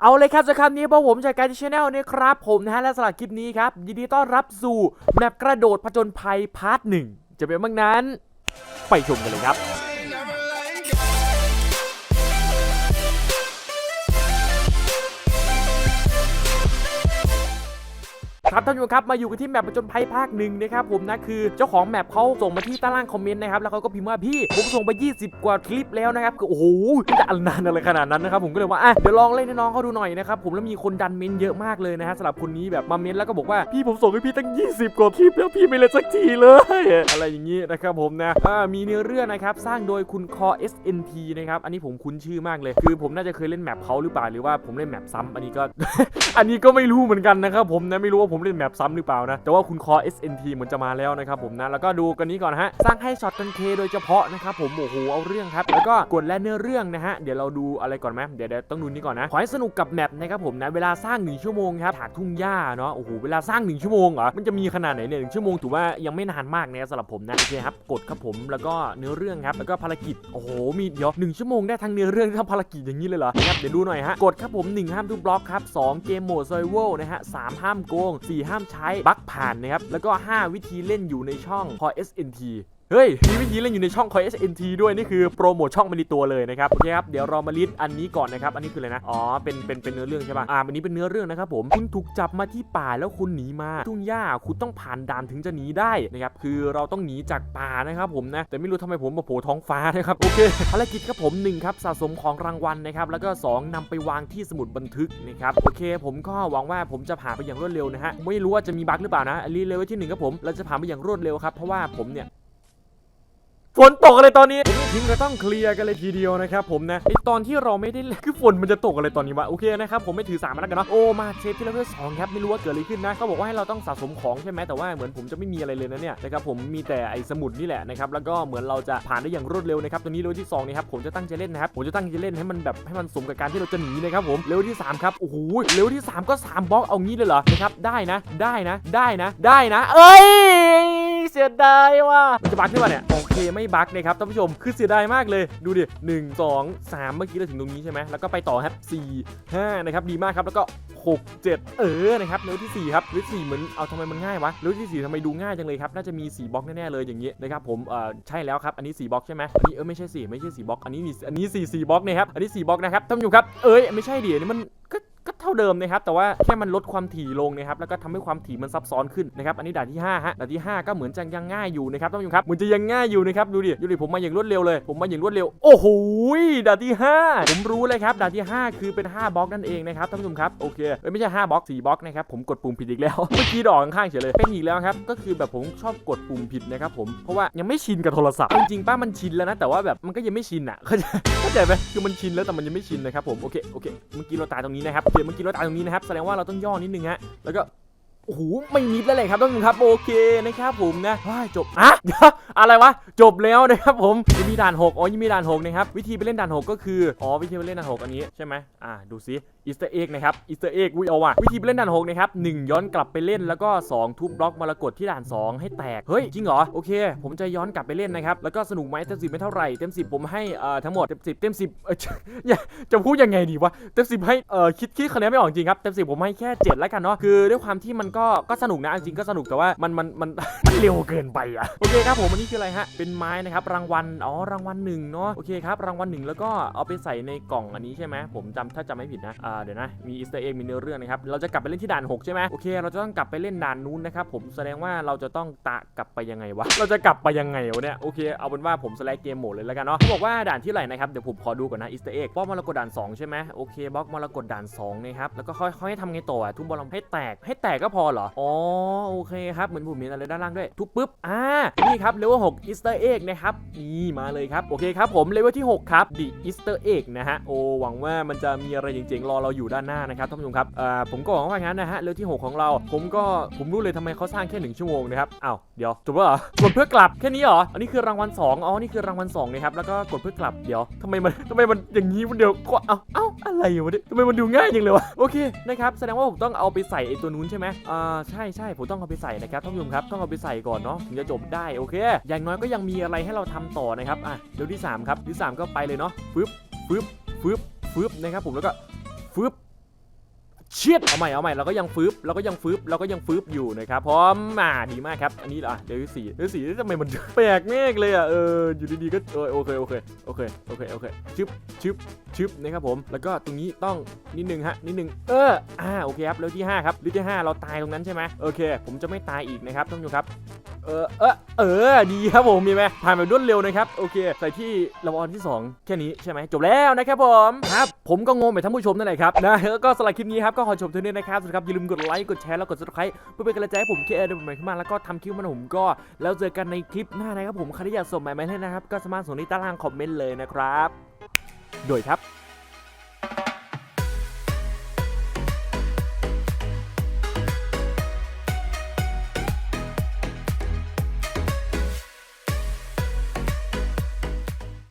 เอาเลยครับสำหรับคำนี้เพราะผมจากการที่ชาแนลนี่ครับผมนะฮะและสำหรับคลิปนี้ครับ ยินดีต้อนรับสู่แมปกระโดดผจญภัยพาร์ทหนึ่งจะเป็นบ้างนั้น ไปชมกันเลยครับ ครับท่านผู้ชมครับมาอยู่กันที่แมปผจญภัยภาคหนึ่งนะครับผมนะคือเจ้าของแมปเขาส่งมาที่ใต้ล่างคอมเมนต์นะครับแล้วเขาก็พิมพ์ว่าพี่ผมส่งไป 20 กว่าคลิปแล้วนะครับคือโอ้โหจะอันนานอะไรขนาดนั้นนะครับผมก็เลยว่าอะเดี๋ยวลองเล่นให้น้องเขาดูหน่อยนะครับผมแล้วมีคนดันเมนเยอะมากเลยนะฮะสำหรับคนนี้แบบมาเมนแล้วก็บอกว่าพี่ผมส่งให้พี่ตั้ง 20 กว่าคลิปแล้วพี่ไม่เล่นสักทีเลย อะไรอย่างนี้นะครับผมนะอ่ามีเนื้อเรื่องนะครับสร้างโดยคุณคอ SNT นะครับอันนี้ผมคุ้นชื่อมากเลย คือผมน่าจะเคยเล่นแมปเขาหรือเปล่าหรือว่าผมเล่นแมปซ้ำอันนี้ก็ อันนี้ก็ไม่รู้เหมือนกันนะครับผมนะไม่รู้ว่าผมเล่นแมปซ้ำหรือเปล่านะ แต่ว่าคุณคอ SNT เหมือนจะมาแล้วนะครับผมนะ แล้วก็ดูกันนี้ก่อนฮะ สร้างให้ช็อตกันเคโดยเฉพาะนะครับผม โอ้โห เอาเรื่องครับ แล้วก็กดและเนื้อเรื่องนะฮะ เดี๋ยวเราดูอะไรก่อนไหมเดี๋ยวต้องดูนี่ก่อนนะ ขอให้สนุกกับแมปนะครับผมนะ เวลาสร้าง1ชั่วโมงครับถากทุ่งหญ้าเนาะ โอ้โห เวลาสร้าง1ชั่วโมงเหรอ มันจะมีขนาดไหนเนี่ยหนึ่งชั่วโมงถือว่ายังไม่นานมากนะสำหรับผมนะโอเคครับ กดครับผม แล้วก็เนื้อเรื่องครับ แล้วก็ภารกิจ โอ้โห มีเดี๋ยวหนึ่งชั่วโมงได้ทั้งเนื้อเรื่องทั้งภารกิจอย่างนี้เลยเหรอครับเดี๋ยวดูหน่อยฮะกดครับผมหนึ่งห้ามทุบบล็อกครับสองเกมโหมด survival นะฮะสามห้ามโกง4 ห้ามใช้บั๊กผ่านนะครับแล้วก็ 5 วิธีเล่นอยู่ในช่อง Core SNT เฮ้ย มีวิธีเล่นอยู่ในช่อง Core SNT ด้วย นี่คือโปรโมทช่องมาในตัวเลยนะครับ โอเคครับ เดี๋ยวเรามาลิสต์อันนี้ก่อนนะครับ อันนี้คืออะไรนะ อ๋อ เป็น เป็น เป็นเนื้อเรื่องใช่ป่ะ อ่า อันนี้เป็นเนื้อเรื่องนะครับผม คุณถูกจับมาที่ป่าแล้วคุณหนีมา ทุ่งหญ้า คุณต้องผ่านด่านถึงจะหนีได้นะครับ คือเราต้องหนีจากป่านะครับผมนะ แต่ไม่รู้ทำไมผมมาโผล่ท้องฟ้านะครับ โอเค ภารกิจครับผมหนึ่งครับ สะสมของรางวัลนะครับ แล้วก็สองนำไปวางที่สมุดบันทึกนะครับ โอเค ผมก็หวังว่าผมจะผ่านไปอย่างรวดเร็วนะฮะ ไม่รู้ว่าจะมีบั๊กหรือเปล่านะอันนี้เลเวลที่หนึ่งครับผมเราจะผ่านไปอย่างรวดเร็วครับเพราะว่าผมเนี่ย ฝนตกอะไรตอนนี้ทิ้งก็ต้องเคลียร์กันเลยทีเดียวนะครับผมนะไอตอนที่เราไม่ได้เล่นคือฝนมันจะตกอะไรตอนนี้วะโอเคนะครับผมไม่ถือสามแล้วกันเนาะโอ้มาเชฟที่เลเวลสองครับไม่รู้ว่าเกิดอะไรขึ้นนะเขาบอกว่าให้เราต้องสะสมของใช่ไหมแต่ว่าเหมือนผมจะไม่มีอะไรเลยนะเนี่ยนะครับผมมีแต่ไอสมุดนี่แหละนะครับแล้วก็เหมือนเราจะผ่านได้อย่างรวดเร็วนะครับตัวนี้เลเวลที่สองนี่ครับผมจะตั้งใจเล่นนะครับผมจะตั้งใจเล่นให้มันแบบให้มันสมกับการที่เราจะหนีนะครับผมเลเวลที่สามครับโอ้โหเลเวลที่สามก็สามบล็อกเอางี้เลยเหรอนะครับได้นะได้นะได้นะได้นะ เอ้ย สียดายว่ะมันจะบั๊กขึ้นมาเนี่ยโอเคไม่บั๊กนะครับท่านผู้ชมคือเสียดายมากเลยดูดิหนึ่งสองสามเมื่อกี้เราถึงตรงนี้ใช่ไหมแล้วก็ไปต่อครับสี่ห้านะครับดีมากครับแล้วก็หกเจ็ดเออนะครับเลเวลที่สี่ครับเลเวลที่สี่เหมือนเอาทำไมมันง่ายวะเลเวลที่สี่ทำไมดูง่ายจังเลยครับน่าจะมีสี่บล็อกแน่ๆเลยอย่างเงี้ยนะครับผมเออใช่แล้วครับอันนี้สี่บล็อกใช่ไหมอันนี้เออไม่ใช่สี่ไม่ใช่สี่บล็อกอันนี้มีอันนี้สี่สี่บล็อกนะครับอันนี้สี่บล็อกนะครับท่านผู้ชมครับเอ้ยไม่ใช่ดิอันนี้มันก็ ก็เท่าเดิมนะครับแต่ว่าแค่มันลดความถี่ลงนะครับแล้วก็ทำให้ความถี่มันซับซ้อนขึ้นนะครับอันนี้ด่านที่5ฮะด่านที่ 5 ก็เหมือนจะยังง่ายอยู่นะครับท่านผู้ชมครับเหมือนจะยังง่ายอยู่นะครับดูดิดูดิผมมาอย่างรวดเร็วเลยผมมาอย่างรวดเร็วโอ้โหด่านที่ 5 ผมรู้เลยครับด่านที่ 5 คือเป็น 5บล็อกนั่นเองนะครับท่านผู้ชมครับโอเคเอ้ยไม่ใช่5บล็อก4บล็อกนะครับผมกดปุ่มผิดอีกแล้วเมื่อกี้ดอกข้างๆเฉยเลยเป็นอีกแล้วครับก็คือแบบผมชอบกดปุ่มผิดนะครับผมเพราะว่ายังไม่ชินกับโทรศัพท์จริงๆป้ามันชินแล้วนะแต่ว่าแบบมันก็ยังไม่ชินอะเข้าใจไหมคือมันชินแล้วแต่มันยังไม่ชินนะครับผมโอเคโอเคเมื่อกี้เราตายตรงนี้นะครับโอเคเมื่อกี้เราตายตรงนี้นะครับแสดงว่าเราต้องย่อนิดนึงฮะแล้วก็ โอ้โหไม่นิดแล้วเลยครับท่านผู้ชมครับโอเคนะครับผมนะว้าจบอะอะไรวะจบแล้วนะครับผมยังมีด่าน6อ๋อยังมีด่าน6นะครับวิธีไปเล่นด่าน 6 ก็คืออ๋อวิธีไปเล่นด่าน 6 อันนี้ใช่ไหมอ่าดูซิอีสเตอร์เอ็กนะครับอีสเตอร์เอ็กวิเอาว่ะวิธีไปเล่นด่าน6นะครับหนึ่งย้อนกลับไปเล่นแล้วก็ 2 ทุบบล็อกมรกตที่ด่าน 2 ให้แตกเฮ้ยจริงเหรอโอเค ผมจะย้อนกลับไปเล่นนะครับแล้วก็สนุกไหมเต็มสิบไม่เท่าไหร่เต็มสิบผมให้เอ่อทั้งหมดเต็มสิบเต็มสิบเอออย่าจะพูดยังไงดีวะเต็มสิบให้เอ่อคิดคิดคะแนนไม่ออกจริงครับเต็มสิบผมให้แค่7แล้วกันเนาะคือด้วยความที่มันก็ก็สนุกนะจริงๆก็สนุกแต่ว่ามันมันมันมันเร็วเกินไปอะโอเคครับผมอันนี้คืออะไรฮะเป็นไม้นะครับรางวัลอ๋อรางวัลหนึ่งเนาะโอเคครับรางวัลหนึ่งแล้วก็เอาไปใส่ในกล่องอันนี้ใช่ไหมผมจำถ้าจำไม่ผิดนะอ่าเดี๋ยวนะมีอีสเตอร์เอ็กมีเนื้อเรื่องนะครับเราจะกลับไปเล่นที่ด่าน6ใช่ไหมโอเคเราจะต้องกลับไปเล่นด่านนู้นนะครับผมแสดงว่าเราจะต้องตะกลับไปยังไงวะเราจะกลับไปยังไงวะเนี่ยโอเคเอาเป็นว่าผมสไลด์เกมโหมดเลยแล้วกันเนาะเขาบอกว่าด่านที่ไหนนะครับเดี๋ยวผมขอดูก่อนนะอีสเตอร์เอ็กบล็อกมรกตด่าน2ใช่ไหมโอเคบล็อกมรกตด่าน2นะครับแล้วก็ค่อยค่อยให้ทำไงต่ออะทุบบอลให้แตกให้แตกก็พอเหรอ อ๋อ โอเคครับ เหมือนผมเห็นอะไรด้านล่างด้วย ทุบปุ๊บ อ่า นี่ครับเลเวล6 Easter Egg นะครับ นี่มาเลยครับ โอเคครับผม เลเวลที่ 6 ครับ The Easter Egg นะฮะ โอ้หวังว่ามันจะมีอะไรจริงๆ รอเราอยู่ด้านหน้านะครับท่านผู้ชมครับ อ่า ผมก็หวังว่างั้นนะฮะ เลเวลที่ 6 ของเรา ผมก็ ผมรู้เลยทำไมเขาสร้างแค่1ชั่วโมงนะครับอ้าวเดี๋ยวจบแล้วเหรอกดเพื่อกลับแค่นี้เหรอ อันนี้คือรางวัล2อ๋อ นี่คือรางวัล2นะครับ แล้วก็กดเพื่อกลับ เดี๋ยวทำไมมันทำไมมันอย่างนี้มันเดี๋ยวก็เอาเอ้า อะไรวะเนี่ยทำไมมันดูง่ายจังเลยวะโอเคนะครับแสดงว่าผมต้องเอาไปใส่ไอ้ตัวนู้นใช่ไหมอ่าใช่ใช่ผมต้องเอาไปใส่นะครับท่านผู้ชมครับต้องเอาไปใส่ก่อนเนาะถึงจะจบได้โอเค อย่างน้อยก็ยังมีอะไรให้เราทำต่อนะครับอะเดี๋ยวที่ 3 ครับที่ 3 ก็ไปเลยเนาะฟึบฟึบฟึบฟึบนะครับผมแล้วก็ฟึบ เชียดเอาใหม่เอาใหม่เราก็ยังฟืบเราก็ยังฟืบเราก็ยังฟืบอยู่นะครับพร้อมอ่าดีมากครับ อันนี้อะเดี๋ยวสี่เดี๋ยวสี่ทำไมมันแปลกมากเลยอะเอออยู่ดีๆก็เออโอเคโอเคโอเคโอเคโอเคชึบชึบชึบนะครับผม แล้วก็ตรงนี้ต้องนิดนึงฮะนิดนึงเอออ่าโอเคครับแล้วที่ห้าครับหรือที่ห้าเราตายตรงนั้นใช่ไหมโอเค ผมจะไม่ตายอีกนะครับท่านผู้ชมครับ เออเออเออดีครับผมมีไหมผ่านแบบรวดเร็วนะครับโอเคใส่ที่ละวอนที่ 2 แค่นี้ใช่ไหมจบแล้วนะครับผมครับผมก็งงไปท่านผู้ชมนั่นแหละครับนะแล้วก็สำหรับคลิปนี้ครับก็ขอชมเท่านี้นะครับสุดครับอย่าลืมกดไลค์กดแชร์แล้วกด subscribe เพื่อเป็นกำลังใจให้ผมเคเอเดนใหม่ขึ้นมาแล้วก็ทำคลิปมันผมก็ แล้วเจอกันในคลิปหน้านะครับผมใครที่อยากส่งหมายมาให้นะครับก็สามารถส่งที่ใต้ล่างคอมเมนต์เลยนะครับโดยครับ